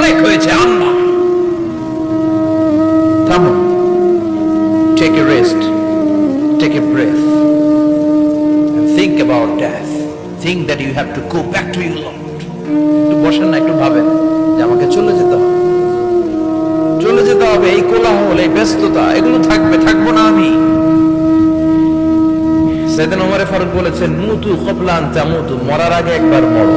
অনেক হয়েছে আন্না থামুন take a rest take a breath about death. Think that you have to go back to your Lord. একটু বসেন না, একটু ভাবেন যে আমাকে চলে যেতে হবে। চলে যেতে হবে এই কোলাহল, এই ব্যস্ততা, এগুলো থাকবে, থাকব না আমি। সেদিন ওমরে ফারুক বলেছেন, মুতু কবলান তামুতু, মরার আগে একবার মরো।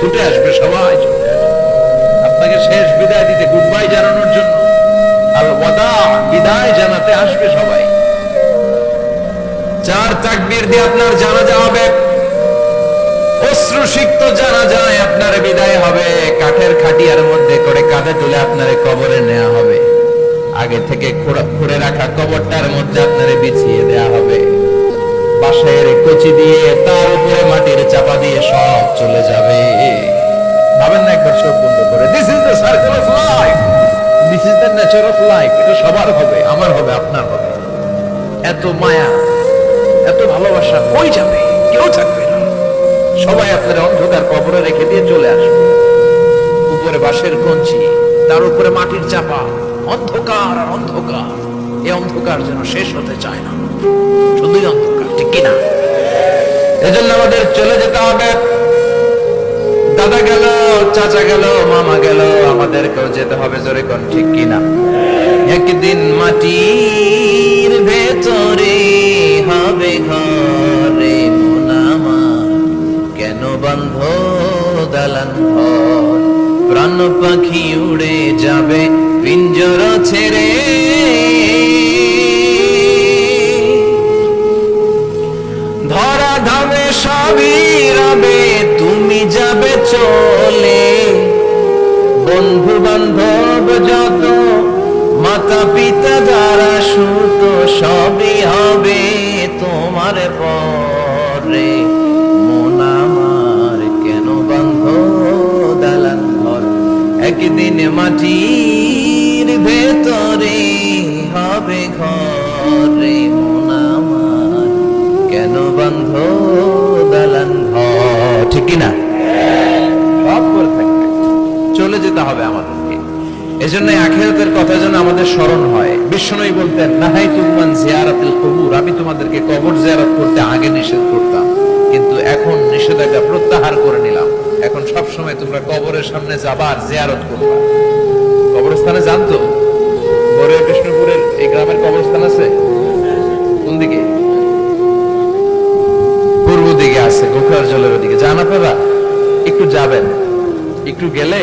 ছুটে আসবে সবাই, ছুটে আসবে। আপনাকে শেষ বিদায় দিতে গুড বাই জানানোর জন্য আল ওয়াদা, বিদায় জানাতে আসবে সবাই। চার তাকবীর দিয়ে আপনার জানাজা হবে, অশ্রুসিক্ত আপনার বিদায় হবে, কাঠের খাটিয়ার মধ্যে করে কাঁধে তুলে আপনার কবরে নেওয়া হবে। আগে থেকে খুঁড়ে রাখা কবরটার মধ্যে আপনারে বিছিয়ে দেয়া হবে। বাঁশের কচি দিয়ে তার উপরে মাটির চাপা দিয়ে সব চলে যাবে। ভাবেন না একবার চোখ বন্ধ করে this is the circle of life this is the nature of life এটা সবার হবে, আমার হবে, আপনার হবে। এত মায়া, এত ভালোবাসা কই যাবে? কেউ থাকবে না। সবাই আপনার অন্ধকার কবরে রেখে দিয়ে চলে আসবে। উপরে বাঁশের কঞ্চি, তার উপরে মাটির চাপা, অন্ধকার আর অন্ধকার। এই অন্ধকার যেন শেষ হতে চায় না। শুধুই অন্ধকার কিনা। এজন্য আমাদের চলে যেতে হবে। দাদা গেল, চাচা গেল, মামা গেল, আমাদেরকেও যেতে হবে জোরে কোন ঠিক কিনা। একদিন মাটির ভেতরে হবে ঘরে কেন বন্ধ দালান প্রাণ পাখি উড়ে যাবে, পিঞ্জর ছেড়ে চলে। বন্ধু বান্ধব যত মাতা পিতা যারা সুত সবই হবে তোমার পরে। মন আমার কেন বন্ধ দালান ঘর? একদিন মাটির ভেতরে হবে ঘরে। মন আমার কেন বন্ধ দালান ঘর? ঠিক কিনা সব করে থাকবে যেতে হবে আমাদেরকে। এজন্য আখেরাতের কথা যেন আমাদের স্মরণ হয়। বিষ্ণুই বলতেন, নাহাই তুমান জিয়ারাতুল কবুর। আমি তোমাদেরকে কবর জিয়ারত করতে আগে নিষেধ করতাম, কিন্তু এখন নিষেধাজ্ঞা প্রত্যাহার করে নিলাম। এখন সব সময় তোমরা কবরের সামনে যাবার জিয়ারত করবা। কবরস্থানে জানতো বড়িয়া কৃষ্ণপুরের এই গ্রামের কবরস্থান আছে? কোন দিকে? পূর্ব দিকে আছে গোখরার জলের ওদিকে। যান আপনারা, একটু যাবেন। একটু গেলে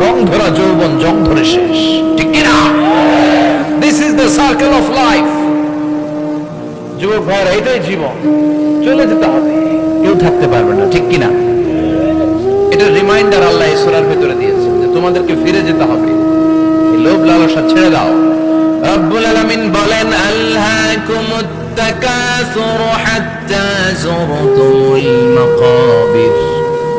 রং ধরা যৌবন, জং ধরে শেষ। ঠিক কিনা? This is the circle of life যুবক ভাইয়ের, এটাই জীবন। চলে যেতে হবে। কেউ থাকতে পারবে না, ঠিক কিনা? এটা রিমাইন্ডার আল্লাহ ইসরার ভেতরে দিয়েছে যে তোমাদেরকে ফিরে যেতে হবে। এই লোভ লালসা ছেড়ে দাও। রব্বুল আলামিন বলেন আল্লাহকুমুত তাকাসুর হাত্তা যুরতুমুল মাকাবির।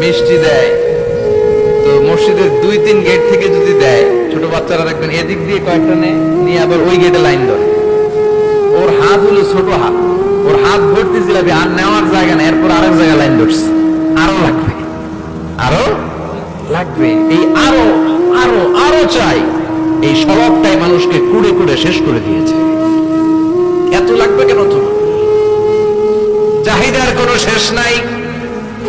মিষ্টি দেয়। তো মসজিদের দুই তিন গেট থেকে যদি দেয়, ছোট বাচ্চারা দেখবেন এদিক দিয়ে কয়েকটা নেয় আবার ওই গেটে লাইন ধরে। ওর হাত হলো ছোট হাত। ওর হাত ভর্তি জিলাপি আর নেওয়ার জায়গা নেই, এরপর আরেক জায়গায় লাইন ধরছে। আরও লাগবে। আরও লাগবে। এই আরও আরও আরও চাই। এই স্বভাবটাই মানুষকে কুড়ে কুড়ে শেষ করে দিয়েছে। এত লাগবে কেন তোমার? চাহিদার কোনো শেষ নাই।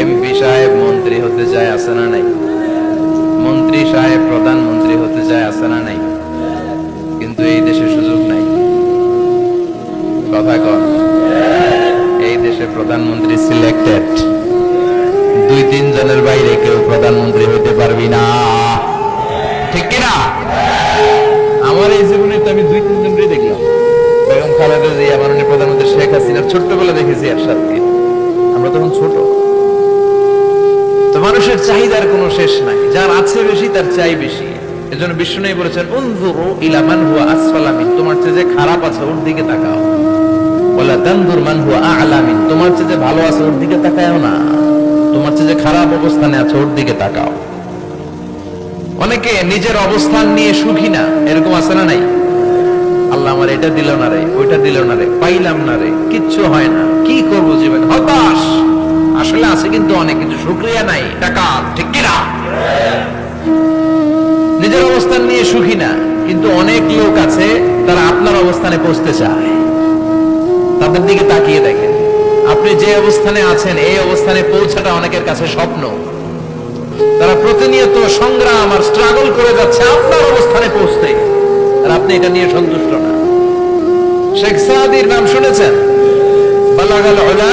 এমপি সাহেব মন্ত্রী হতে চায় আছে না নাই? মন্ত্রী সাহেব প্রধানমন্ত্রী হতে চায় আছে না নাই? কিন্তু এই দেশে সুযোগ নাই। কথা কর এই দেশে প্রধানমন্ত্রী সিলেক্টেড দুই তিন জনের বাইরে কেউ প্রধানমন্ত্রী হতে পারবি না। ঠিক কিনা আমার এই জীবনে তো আমি দুই তিন জনকে দেখলাম। বেগম খালেদা জিয়া, মাননীয় প্রধানমন্ত্রী শেখ হাসিনার ছোট্টবেলা দেখেছি একসাথে। আমরা তখন ছোট। তো মানুষের চাহিদার কোনো শেষ নাই। যার আছে বেশি, তার চাই বেশি। এজন্য বিষ্ণু বলেছেন, উনজুরু ইলা মান হুয়া আসফালা মিন। তোমার চেয়ে যে খারাপ আছে, ওর দিকে তাকাও। মান হুয়া মিন। তোমার চেয়ে যে ভালো আছে, ওর দিকে তাকাও না। তোমার চেয়ে যে খারাপ অবস্থানে আছে, ওর দিকে তাকাও। অনেকে নিজের অবস্থান নিয়ে সুখী না, এরকম আছে না নাই? আল্লাহ আমার এটা দিল না রে, ওইটা দিল না রে, পাইলাম না রে, কিচ্ছু হয় না। কি করব জীবন? হতাশ! আসলে আছে কিন্তু অনেক কিছু শুক্রিয়া নাই। টাকা ঠিক কিনা? নিজের অবস্থান নিয়ে সুখী না, কিন্তু অনেক লোক আছে, তারা আপনার অবস্থানে পৌঁছতে চায়। তাদের দিকে তাকিয়ে দেখেন। আপনি যে অবস্থানে আছেন, এই অবস্থানে পৌঁছাটা অনেকের কাছে স্বপ্ন। তারা প্রতিনিয়ত সংগ্রাম আর স্ট্রাগল করে যাচ্ছে আপনার অবস্থানে পৌঁছতে। আর আপনি এটা নিয়ে সন্তুষ্ট না। শেখ সাদির নাম শুনেছেন? বালাগাল ওলা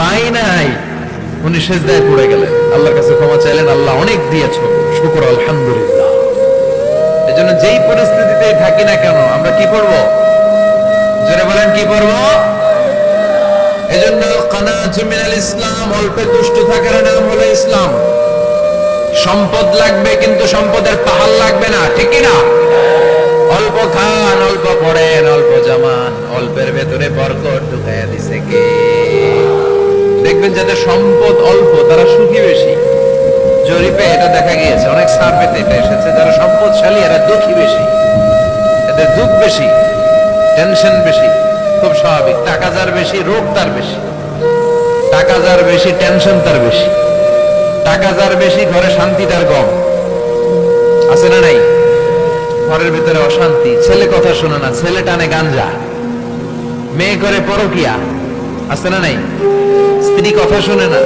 পাই নাই, উনি সেজদায় পড়ে গেলেন। আল্লাহর কাছে ক্ষমা চাইলেন, আল্লাহ অনেক দিয়েছ শুকর, আলহামদুলিল্লাহ। এজন্য যেই পরিস্থিতিতে থাকি না কেন, আমরা কি করব জোরে বলেন, কি ইসলাম, অল্পে থাকার নাম হলো ইসলাম। সম্পদ লাগবে, কিন্তু সম্পদের পাহাড় লাগবে না, ঠিক না? অল্প খান, অল্প পড়েন, অল্প জামান, অল্পের ভেতরে বরকত যাদের সম্পদ অল্প, তারা সুখী বেশি। জরিপে এটা দেখা গিয়েছে, অনেক সার্ভেতে এটা এসেছে, যারা সম্পদশালী, এরা দুঃখী বেশি। এদের দুঃখ বেশি, টেনশন বেশি, খুব স্বাভাবিক। টাকা যার বেশি, রোগ তার বেশি। টাকা যার বেশি, টেনশন তার বেশি। টাকা যার বেশি, ঘরে শান্তি তার কম। আছে না নাই? ঘরের ভিতরে অশান্তি। ছেলে কথা শোনে না, ছেলে টানে গাঞ্জা। মেয়ে করে পরকিয়া। আছে না নাই? স্ত্রী কথা শোনে না।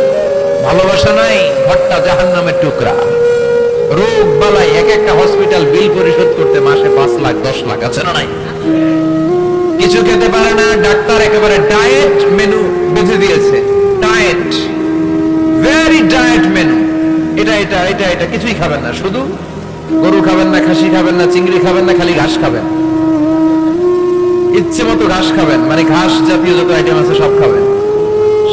ভালোবাসা নাই, ঘরটা জাহান নামের টুকরা। রোগ বালাই এক একটা হসপিটাল বিল পরিশোধ করতে মাসে পাঁচ লাখ, দশ লাখ, আছে না নাই? কিছু খেতে পারে না, ডাক্তার একেবারে ডায়েট মেনু বেঁধে দিয়েছে। Diet very diet menu. এটা এটা এটা এটা, কিছুই খাবেন না, শুধু গরু খাবেন না, খাসি খাবেন না, চিংড়ি খাবেন না, খালি ঘাস খাবেন। ইচ্ছে মতো ঘাস খাবেন মানে ঘাস জাতীয় যত আইটেম আছে সব খাবেন।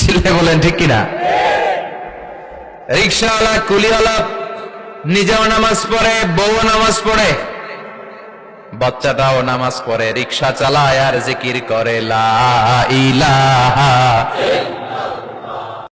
ছিলে বলেন, ঠিক কিনা? রিক্সাওয়ালা, কুলিওয়ালা, নিজেও নামাজ পড়ে বউ নামাজ পড়ে, বাচ্চাটাও নামাজ পড়ে, রিক্সা চালায় আর জিকির করে, লা ইলাহা